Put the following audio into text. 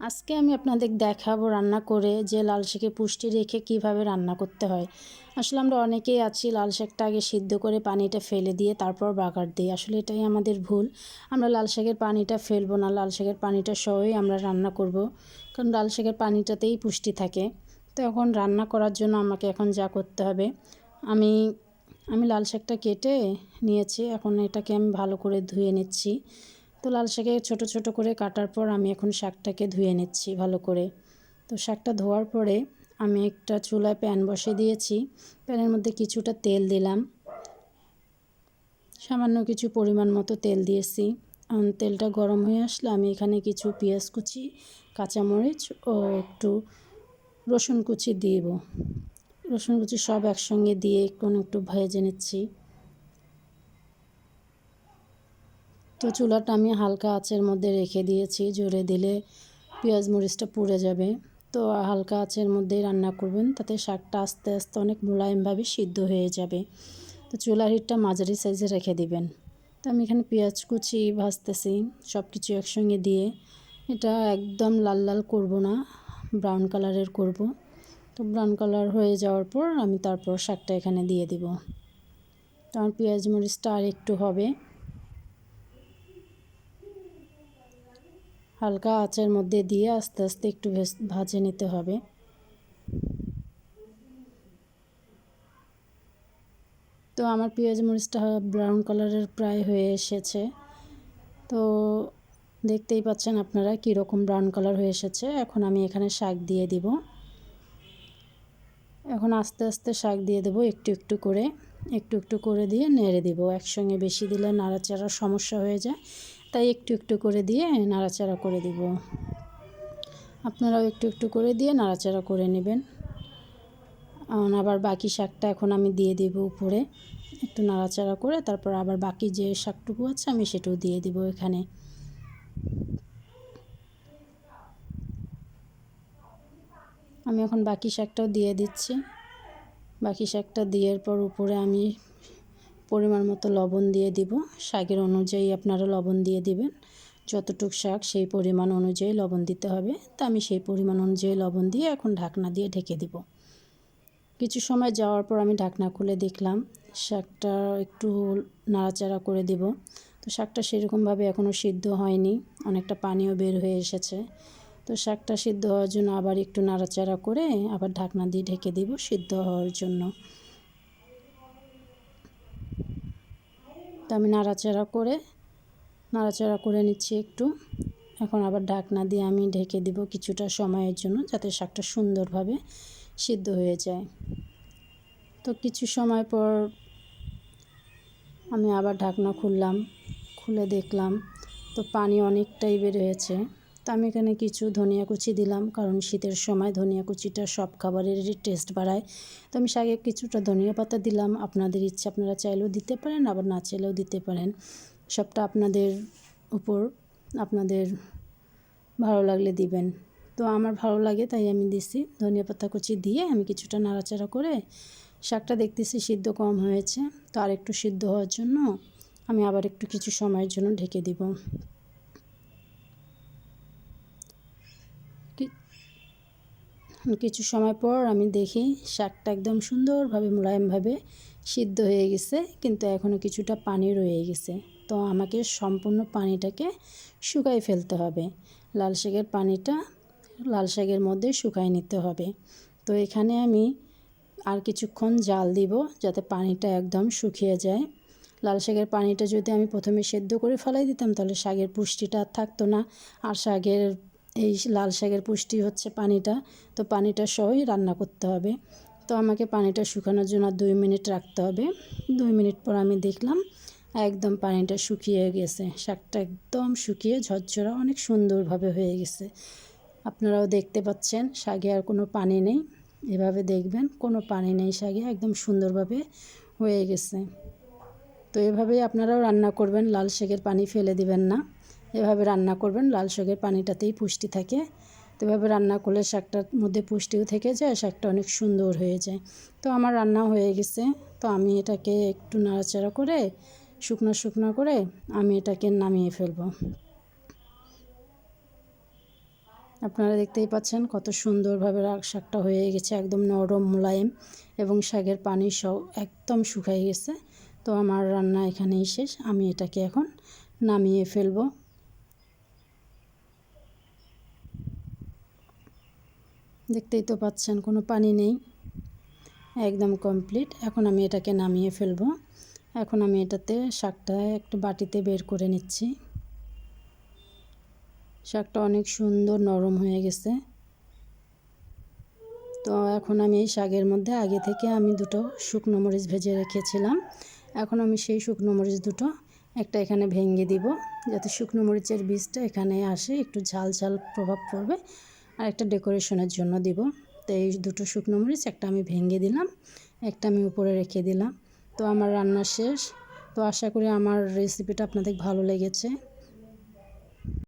আজকে আমি আপনাদের দেখাবো রান্না করে যে লাল শাকে পুষ্টি রেখে কীভাবে রান্না করতে হয়। আসলে আমরা অনেকেই আছি লাল শাকটা আগে সিদ্ধ করে পানিটা ফেলে দিয়ে তারপর বাগার দিই। আসলে এটাই আমাদের ভুল। আমরা লাল শাকের পানিটা ফেলব না, লাল শাকের পানিটা সহই আমরা রান্না করব। কারণ লাল শাকের পানিটাতেই পুষ্টি থাকে। তো এখন রান্না করার জন্য আমাকে এখন যা করতে হবে, আমি আমি লাল শাকটা কেটে নিয়েছি। এখন এটাকে আমি ভালো করে ধুয়ে নিচ্ছি। তো লাল শাকে ছোট ছোট করে কাটার পর আমি এখন শাকটাকে ধুয়ে নিচ্ছি ভালো করে। তো শাকটা ধোয়ার পরে আমি একটা চুলায় প্যান বসে দিয়েছি। প্যানের মধ্যে কিছুটা তেল দিলাম। সামান্য কিছু পরিমাণ মতো তেল দিয়েছি। তেলটা গরম হয়ে আসলে আমি এখানে কিছু পেঁয়াজ কুচি, কাঁচামরিচ ও একটু রসুন কুচি দিব। রসুন কুচি সব একসঙ্গে দিয়ে একটু একটু ভেজে নিচ্ছি। তো চুলাটা আমি হালকা আঁচের মধ্যে রেখে দিয়েছি, জোরে দিলে পেঁয়াজ মরিচটা পুড়ে যাবে। তো হালকা আঁচের মধ্যেই রান্না করবেন, তাতে শাকটা আস্তে আস্তে অনেক মোলায়েমভাবে সিদ্ধ হয়ে যাবে। তো চুলার হিটটা মাঝারি সাইজে রেখে দিবেন। তো আমি এখানে পেঁয়াজ কুচি ভাজতেছি সব কিছু একসঙ্গে দিয়ে। এটা একদম লাল লাল করব না, ব্রাউন কালারের করব। তো ব্রাউন কালার হয়ে যাওয়ার পর আমি তারপর শাকটা এখানে দিয়ে দিব। তো আমার পেঁয়াজ মরিচটা আর একটু হবে। হালকা আঁচের মধ্যে দিয়ে আস্তে আস্তে একটু ভাজে নিতে হবে। তো আমার পেঁয়াজ মরিচটা ব্রাউন কালারের প্রায় হয়ে এসেছে। তো দেখতেই পাচ্ছেন আপনারা কীরকম ব্রাউন কালার হয়ে এসেছে। এখন আমি এখানে শাক দিয়ে দিব। এখন আস্তে আস্তে শাক দিয়ে দেবো একটু একটু করে। একটু একটু করে দিয়ে নেড়ে দিব। একসঙ্গে বেশি দিলে নাড়াচাড়ার সমস্যা হয়ে যায়। তাই একটু একটু করে দিয়ে নাড়াচাড়া করে দিব। আপনারাও একটু একটু করে দিয়ে নাড়াচাড়া করে নেবেন। আবার বাকি শাকটা এখন আমি দিয়ে দেব উপরে। একটু নাড়াচাড়া করে তারপর আবার বাকি যে শাকটুকু আছে আমি সেটাও দিয়ে দিব এখানে। আমি এখন বাকি শাকটাও দিয়ে দিচ্ছি। বাকি শাকটা দেওয়ার পর উপরে আমি পরিমাণ মতো লবণ দিয়ে দিব। শাকের অনুযায়ী আপনারা লবণ দিয়ে দিবেন। যতটুক শাক, সেই পরিমাণ অনুযায়ী লবণ দিতে হবে। তা আমি সেই পরিমাণ অনুযায়ী লবণ দিয়ে এখন ঢাকনা দিয়ে ঢেকে দিব। কিছু সময় যাওয়ার পর আমি ঢাকনা খুলে দেখলাম, শাকটা একটু নাড়াচাড়া করে দিব। তো শাকটা সেরকমভাবে এখনও সিদ্ধ হয়নি, অনেকটা পানিও বের হয়ে এসেছে। তো শাকটা সিদ্ধ হওয়ার জন্য আবার একটু নাড়াচাড়া করে আবার ঢাকনা দিয়ে ঢেকে দিব সিদ্ধ হওয়ার জন্য। তো আমি নাড়াচাড়া করে নাড়াচাড়া করে নিচ্ছি একটু। এখন আবার ঢাকনা দিয়ে আমি ঢেকে দিব কিছুটা সময়ের জন্য যাতে শাকটা সুন্দরভাবে সিদ্ধ হয়ে যায়। তো কিছু সময় পর আমি আবার ঢাকনা খুললাম, খুলে দেখলাম তো পানি অনেকটাই বের হয়েছে। তো আমি এখানে কিছু ধনিয়া কুচি দিলাম, কারণ শীতের সময় ধনিয়া কুচিটা সব খাবারেরই টেস্ট বাড়ায়। তো আমি শাকে কিছুটা ধনিয়া পাতা দিলাম, আপনাদের ইচ্ছে আপনারা চাইলেও দিতে পারেন, আবার না চাইলেও দিতে পারেন। সবটা আপনাদের উপর আপনাদের ভালো লাগলে দিবেন। তো আমার ভালো লাগে, তাই আমি দিছি। ধনিয়া পাতা কুচি দিয়ে আমি কিছুটা নাড়াচাড়া করে শাকটা দেখতেছি সিদ্ধ কম হয়েছে, তো আর একটু সিদ্ধ হওয়ার জন্য আমি আবার একটু কিছু সময়ের জন্য ঢেকে দিব। কিছু সময় পর আমি দেখি শাকটা একদম সুন্দরভাবে, মোলায়েমভাবে সিদ্ধ হয়ে গেছে, কিন্তু এখনও কিছুটা পানি রয়ে গেছে। তো আমাকে সম্পূর্ণ পানিটাকে শুকাই ফেলতে হবে। লাল শাকের পানিটা লাল শাকের মধ্যে শুকাই নিতে হবে। তো এখানে আমি আর কিছুক্ষণ জাল দিব যাতে পানিটা একদম শুকিয়ে যায়। লাল শাকের পানিটা যদি আমি প্রথমে সেদ্ধ করে ফেলাই দিতাম, তাহলে শাকের পুষ্টিটা আর থাকতো না। আর শাকের এই লাল শাকের পুষ্টি হচ্ছে পানিটা, তো পানিটা সহই রান্না করতে হবে। তো আমাকে পানিটা শুকানোর জন্য দুই মিনিট রাখতে হবে। দুই মিনিট পর আমি দেখলাম একদম পানিটা শুকিয়ে গেছে। শাকটা একদম শুকিয়ে ঝরঝরা, অনেক সুন্দরভাবে হয়ে গেছে। আপনারাও দেখতে পাচ্ছেন শাকে আর কোনো পানি নেই। এভাবে দেখবেন, কোনো পানি নেই শাকে একদম সুন্দরভাবে হয়ে গেছে। তো এভাবেই আপনারাও রান্না করবেন, লাল শাকের পানি ফেলে দিবেন না। এভাবে রান্না করবেন, লাল শাকের পানিটাতেই পুষ্টি থাকে। তো এভাবে রান্না করলে শাকটার মধ্যে পুষ্টিও থেকে যায়, শাকটা অনেক সুন্দর হয়ে যায়। তো আমার রান্না হয়ে গেছে। তো আমি এটাকে একটু নাড়াচাড়া করে, শুকনো শুকনো করে আমি এটাকে নামিয়ে ফেলব। আপনারা দেখতেই পাচ্ছেন কত সুন্দরভাবে শাকটা হয়ে গেছে, একদম নরম, মোলায়েম এবং শাকের পানি সব একদম শুকাই গেছে। তো আমার রান্না এখানেই শেষ। আমি এটাকে এখন নামিয়ে ফেলব। দেখতেই তো পাচ্ছেন, কোনো পানি নেই। একদম কমপ্লিট এখন আমি এটাকে নামিয়ে ফেলব। এখন আমি এটাতে শাকটা একটু বাটিতে বের করে নিচ্ছি। শাকটা অনেক সুন্দর নরম হয়ে গেছে। তো এখন আমি এই শাকের মধ্যে আগে থেকে আমি দুটো শুকনো মরিচ ভেজে রেখেছিলাম। এখন আমি সেই শুকনো মরিচ দুটো একটা এখানে ভেঙে দিব, যাতে শুকনো মরিচের বীজটা এখানে আসে, একটু ঝাল ঝাল প্রভাব পড়বে। আর একটা ডেকোরেশনের জন্য দিব। তো এই দুটো শুকনো মরিচ একটা আমি ভেঙে দিলাম, একটা আমি উপরে রেখে দিলাম। তো আমার রান্না শেষ। তো আশা করি আমার রেসিপিটা আপনাদের ভালো লেগেছে।